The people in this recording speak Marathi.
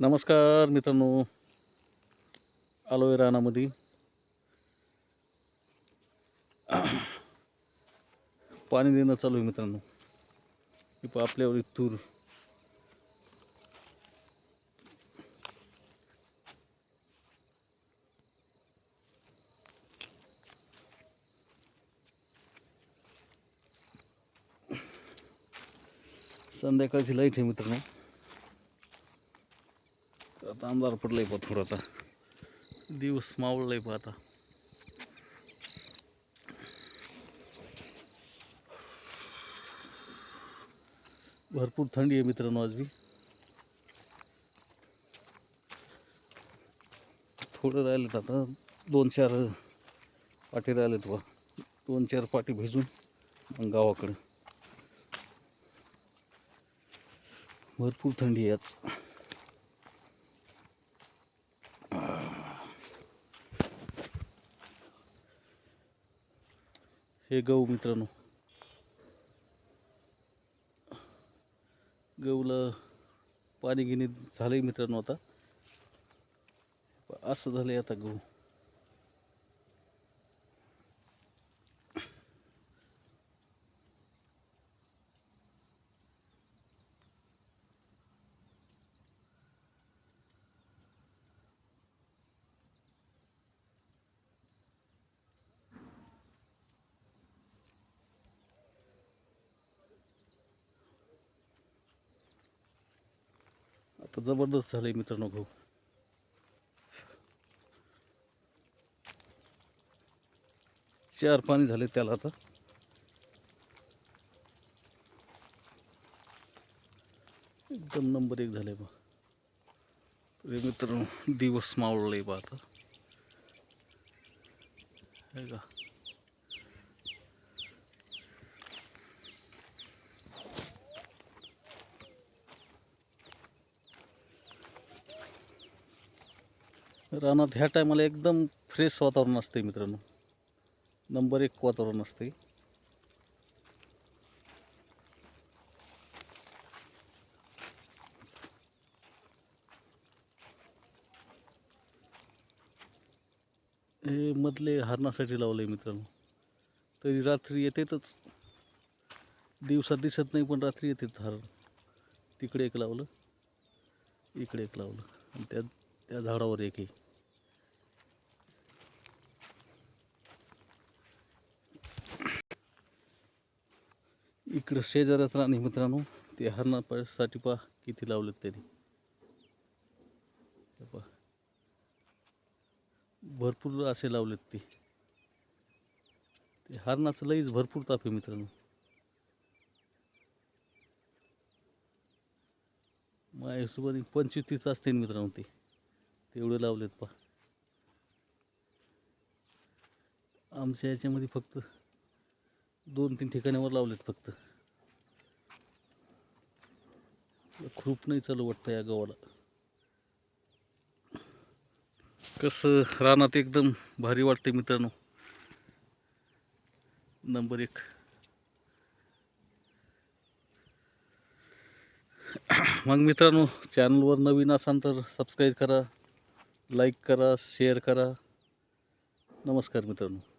नमस्कार मित्रांनो. आलो रानामध्ये. पाणी देणं चालू आहे मित्रांनो. आपल्यावर एक तूर. संध्याकाळची लाइट आहे मित्रांनो. आता अंधार पडलाय पा थोडं आता. दिवस मावळलाय पा आता. भरपूर थंडी आहे मित्रांनो आज बी. थोडं राहिलेत आता दोन चार पाठी राहिलेत बा. दोन चार पाठी भिजून मग गावाकडं. भरपूर थंडी आहे आज. हे गहू मित्रांनो. गहूला पाणी घेणे झालंय मित्रांनो आता. असं झालंय आता गहू. आता जबरदस्त झालं आहे मित्रांनो गहू. चार पाणी झाले त्याला आता. एकदम नंबर एक झाले बा. मित्रांनो दिवस मावळले बा आता. का रानात ह्या टायमाला एकदम फ्रेश वातावरण असते मित्रांनो. नंबर एक वातावरण असते हे मधले हरणासाठी लावले मित्रांनो. तरी रात्री येतेतच. दिवसात दिसत नाही पण रात्री येतात हरण. तिकडे एक लावलं इकडे एक लावलं. आणि त्या त्या झाडावर एक आहे. इकडं शेजाऱ्याच राणी मित्रांनो ते हरणा हरणासाठी पहा किती लावलेत त्यांनी. पहा. भरपूर असे लावलेत ते. ते हरणाचं लईच भरपूर ताप आहे मित्रांनो. माझ्या हिशोबाने पंचवीस तीस असते मित्रांनो ते. तेवढे लावलेत पहा. आमच्या याच्यामध्ये फक्त दोन तीन ठिकाणावर लावलेत फक्त. खूप नाही चालू वाटतं या गव्हाला कसं रानात एकदम भारी वाटते मित्रांनो. नंबर एक. मग मित्रांनो चॅनलवर नवीन असाल तर सबस्क्राईब करा लाईक करा शेअर करा. नमस्कार मित्रांनो.